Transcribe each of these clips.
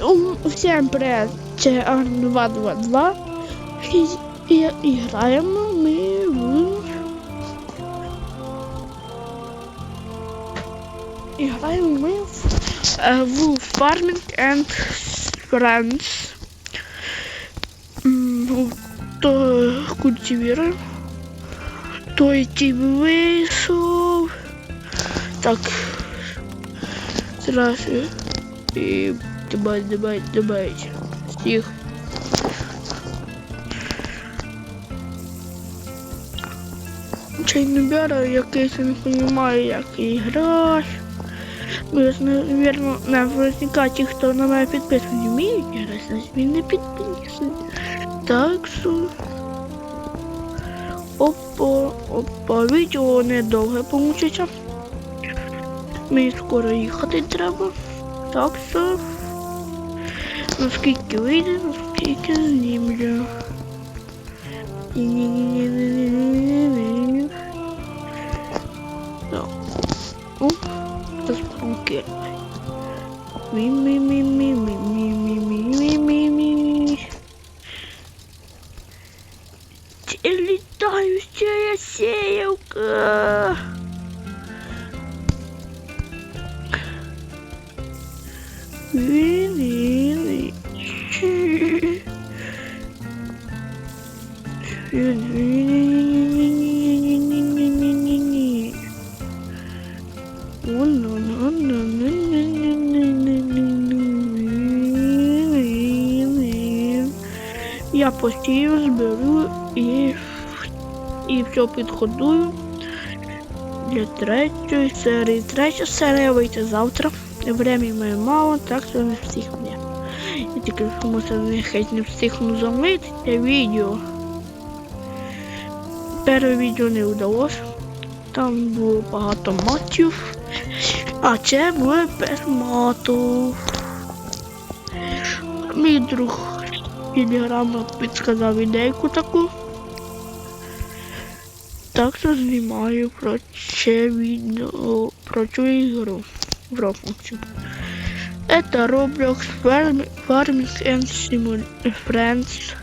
Всем привет, це Арн222 і, і, і граємо ми в... І граємо ми в, е, в Farming and Friends. То культивіруємо. Той тип вийшов. Так. Зразу. І Давай, давай, давай. Стих. Набір, якийсь не розумію, як грати. Ви ж, не наверняка ті, хто на мене підписані, вміють грати, значить він не підписаний. Так що... Опа, опа, відео недовге получиться. Мені скоро їхати треба. Так що... Наскільки вийде, наскільки знімлю. Ні-ні-ні-ні-ні-ні-ні-ні. Так. О, це спонки. Мі-мі-мі-мі-мі-мі-мі-мі-мі-мі. Це літаюча сеялка. Вини. Я постійно зберу і, і все підходую для третьої серії. Третя серія вийде завтра. Времени має мало, так що не встигне. Я тільки комусь не хай не встигну замити це відео. Перше відео не вдалося. Там було багато матів. А це було без мату. Мій друг Телеграма підказав ідейку таку. Так що знімаю про це відео, про цю ігру в Roblox. Это Roblox Farming and Friends.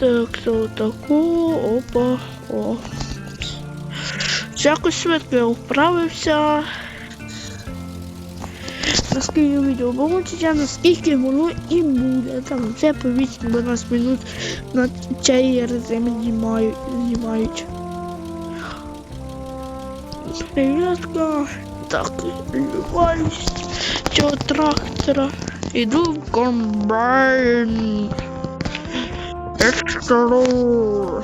Так, що тако, опа, о. Якось швидко я вправився. Наскільки відео получиться, наскільки воно і буде. Там це по 8-12 минут на цей режим знімають. Привітка. Так, любаюсь цього трактора. Іду в комбайн. 走喽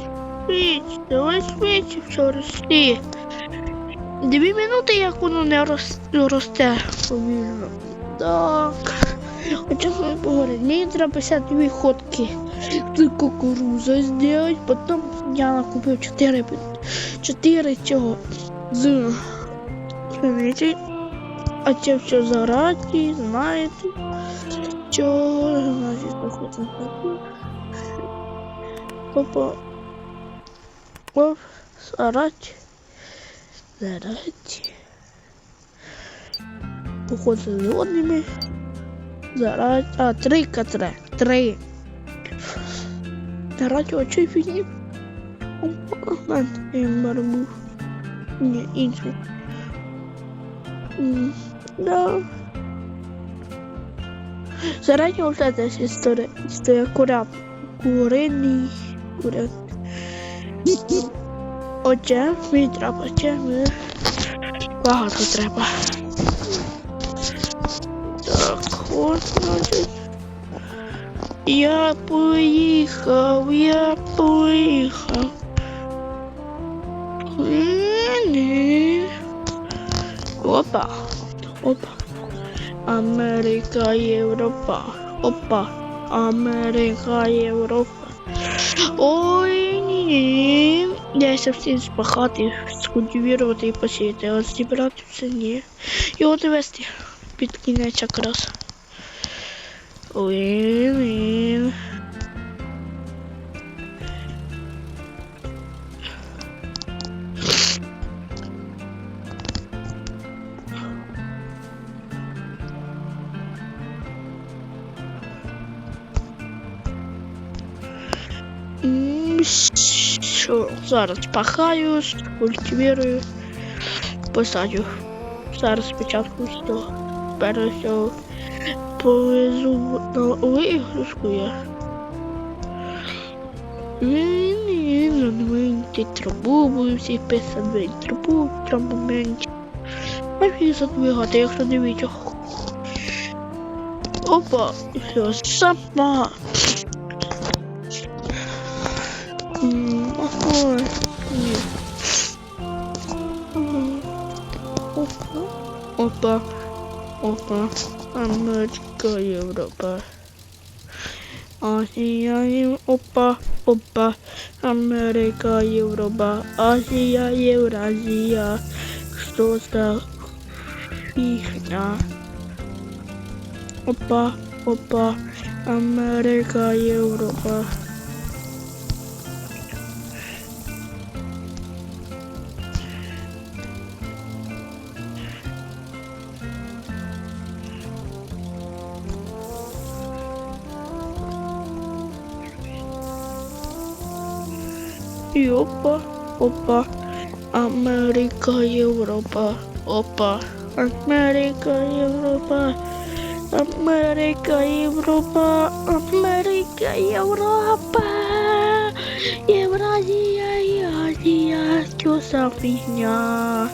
швидше, давай швидше все рости. Дві минути, як воно не рос- росте повільно. Так. Хоча ми поговорити, мені треба 52 ходки з кукуруза зробити, потім я накупив 4, 4 цього з пшениці. А це все зараді, знаєте. Чого, значить, заходимо таку. О, сарать. Зарать. Уход за животными. Зарать. А, три котра. Три. Зарать очі фігні. Мен і марбу. Не іншу. Да. Зарані история історія. Історія куря. Куриний. Куря. Отже, мені треба, отже, мені багато треба. Так, от, значить. Я поїхав, я поїхав. Ні-ні. Опа, опа. Америка, Європа. Опа. Америка, Європа. Ой, ні. Я совсем спахати скультивувати і посіяти, а зібрати все ні. І от вести під кінець якраз. Ой, ні. Що, зараз пахаю, культивірую, посадю. Зараз спочатку що пересього повезу на вигрузку я. Він задвиньте трубу, буду всі писати трубу, трубу менше. Можна задвигати, якщо дивіться. Опа, все, сама. Опа, опа. Америка, Європа. Азія, Єв- опа. Америка, Європа. Азія, Євразія. Що за фігня? Опа, опа. Америка, Європа. І опа, Америка, Європа, опа, Америка, Європа, Америка, Європа, Америка, Європа, Євразія і Азія, за фігня?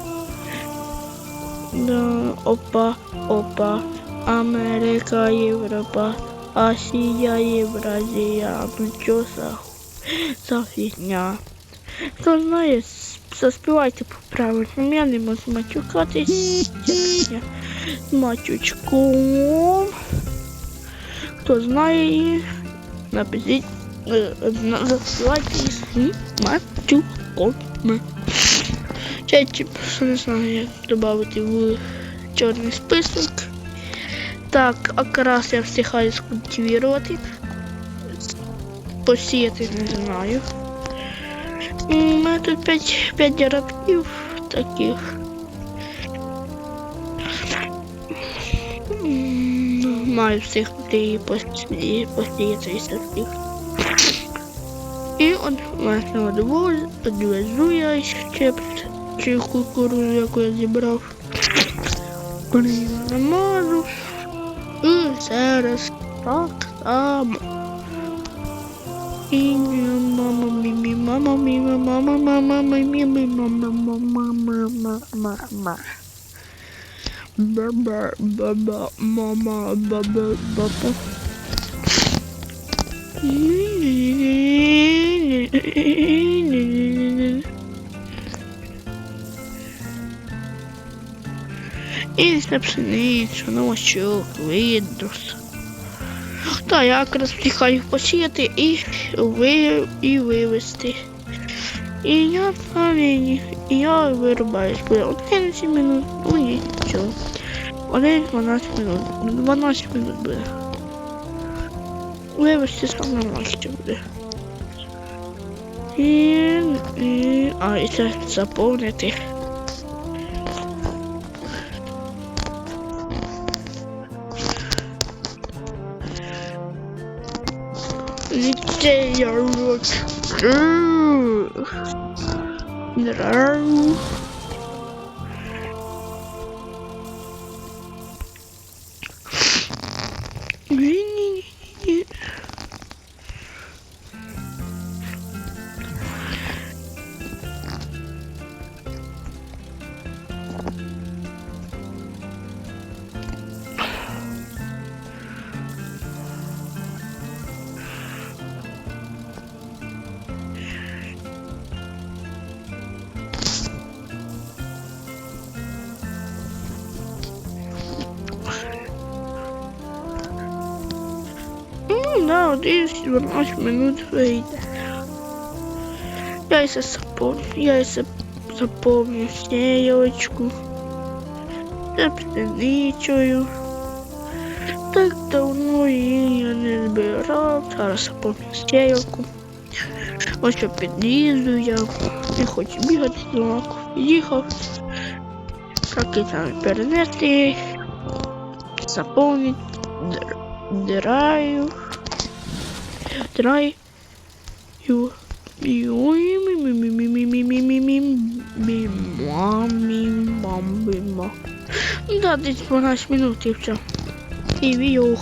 Да, опа, опа, Америка, Європа, Азія, Євразія, ну що за за фігня. Хто знає, заспівайте по-правильному. Не можу матюкатись. Матючком. Хто знає напишіть, е, заспівайте її матюком. Ще чи просто не знаю, додати в чорний список. Так, якраз я встигаю скультивувати посіяти не знаю. У мене тут 5, 5 рядків таких. Маю всіх і посіяти і всіх. І от власне одвоз- одвезу я ще цю кукурузу, яку я зібрав. Намажу. І зараз так само. Баба, баба, мама, баба, баба. І на пшеницю, на овощок, видрус. Та я якраз втікаю посіяти і, ви, і вивезти. І я навіть, і я вирубаюсь. Буде 11 минут, ну нічого. 1-12 минут. 12 минут буде. Вивезти саме важче буде. І, і, а, і це заповнити. Okay, I look through. На 11-12 минут вийде. Я все заповню, я все заповню сеялочку. Заприничую. Так давно її я не збирав. Зараз заповню сеялку. Ось що під'їзду я. Не хочу бігати, знову під'їхав. Прокидаю перенести. Заповнить. Др- Драю. Драю. Да, десь 12 минут і все. І відео.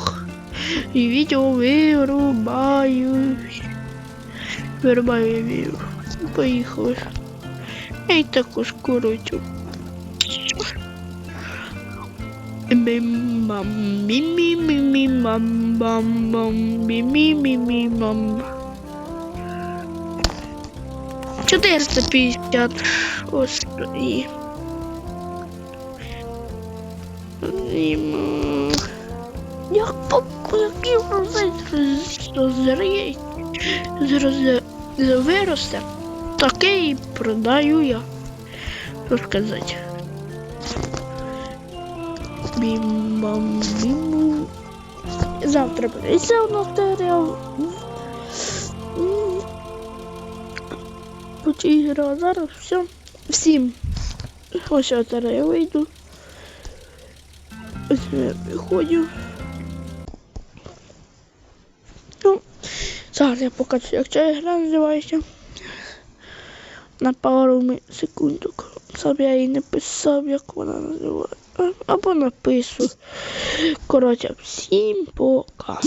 І відео вирубаю. Вирубаю відео. Поїхали. Я і так ускорюю. Бам 450 Господи. Ім, Як по який розрізає, виросте, таке і продаю я. Що сказати? Завтра буде. Це воно матеріал. Почти гра зараз все. Всім. Ось я зараз я вийду. Ось я виходжу. Ну, зараз я покажу, як ця гра називається. На пару секундок. Сам я її не писав, як вона називається. Або напишу. Коротше, всім пока.